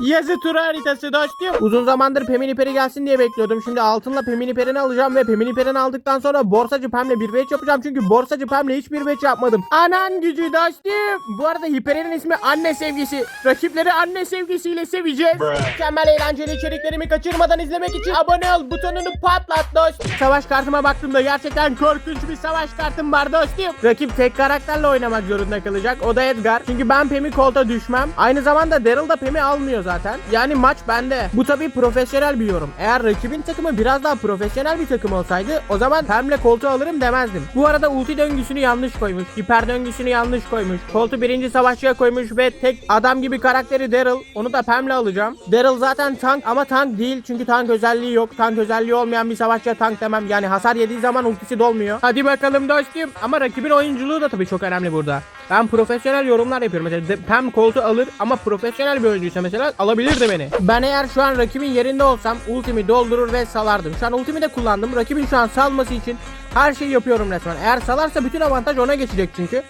Yazı turu haritası dostum. Uzun zamandır Pem'in iperi gelsin diye bekliyordum. Şimdi altınla Pem'in iperini alacağım ve Pem'in iperini aldıktan sonra borsacı Pem'le bir veç yapacağım. Çünkü borsacı Pem'le hiçbir veç yapmadım. Anan gücü dostum. Bu arada hiperinin ismi anne sevgisi. Rakipleri anne sevgisiyle seveceğiz. Mükemmel eğlenceli içeriklerimi kaçırmadan izlemek için abone ol butonunu patlat dostum. Savaş kartıma baktığımda gerçekten korkunç bir savaş kartım var dostum. Rakip tek karakterle oynamak zorunda kalacak. O da Edgar. Çünkü ben Pem'i kolta düşmem. Aynı zamanda Daryl da Pem'i almıyor zaten. Yani maç bende. Bu tabii profesyonel bir yorum. Eğer rakibin takımı biraz daha profesyonel bir takım olsaydı o zaman Pem'le koltuğu alırım demezdim. Bu arada ulti döngüsünü yanlış koymuş. Hiper döngüsünü yanlış koymuş. Koltuğu birinci savaşçıya koymuş ve tek adam gibi karakteri Daryl. Onu da Pem'le alacağım. Daryl zaten tank ama tank değil. Çünkü tank özelliği yok. Tank özelliği olmayan bir savaşçıya tank demem. Yani hasar yediği zaman ultisi dolmuyor. Hadi bakalım dostum. Ama rakibin oyunculuğu da tabii çok önemli burada. Ben profesyonel yorumlar yapıyorum. Mesela Pem koltuğu alır ama profesyonel bir oyuncuysa mesela alabilirdi beni. Ben eğer şu an rakibin yerinde olsam ultimi doldurur ve salardım. Şu an ultimi de kullandım. Rakibin şu an salması için her şeyi yapıyorum resmen. Eğer salarsa bütün avantaj ona geçecek çünkü.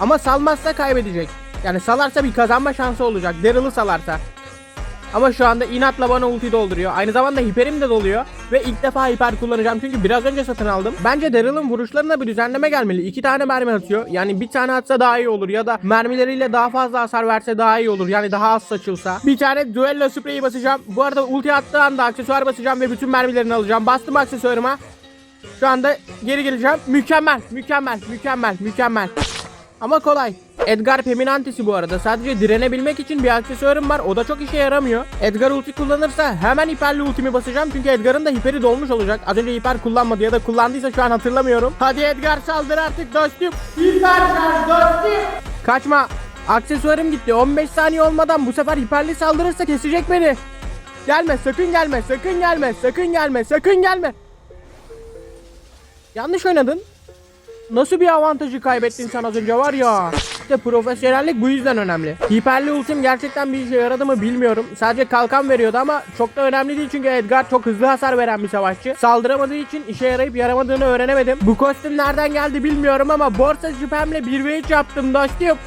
Ama salmazsa kaybedecek. Yani salarsa bir kazanma şansı olacak. Daryl'ı salarsa. Ama şu anda inatla bana ulti dolduruyor. Aynı zamanda hiperim de doluyor. Ve ilk defa hiper kullanacağım çünkü biraz önce satın aldım. Bence Daryl'ın vuruşlarına bir düzenleme gelmeli. İki tane mermi atıyor. Yani bir tane atsa daha iyi olur. Ya da mermileriyle daha fazla hasar verse daha iyi olur. Yani daha az saçılsa. Bir tane duello spreyi basacağım. Bu arada ulti attığı anda aksesuar basacağım ve bütün mermilerini alacağım. Bastım aksesuarıma. Şu anda geri geleceğim. Mükemmel, mükemmel, mükemmel, mükemmel. Ama kolay. Edgar Peminantisi bu arada. Sadece direnebilmek için bir aksesuarım var. O da çok işe yaramıyor. Edgar ulti kullanırsa hemen hiperli ultimi basacağım. Çünkü Edgar'ın da hiperi dolmuş olacak. Az önce hiper kullanmadı ya da kullandıysa şu an hatırlamıyorum. Hadi Edgar saldır artık dostum. Hiper şarj dostum. Kaçma. Aksesuarım gitti. 15 saniye olmadan bu sefer hiperli saldırırsa kesecek beni. Gelme sakın gelme sakın gelme sakın gelme sakın gelme. Yanlış oynadın. Nasıl bir avantajı kaybettin sen az önce var ya. İşte profesyonellik bu yüzden önemli. Hiperli ultim gerçekten bir işe yaradı mı bilmiyorum. Sadece kalkan veriyordu ama çok da önemli değil çünkü Edgar çok hızlı hasar veren bir savaşçı. Saldıramadığı için işe yarayıp yaramadığını öğrenemedim. Bu kostüm nereden geldi bilmiyorum ama borsa şüphemle 1v3 yaptım dostum.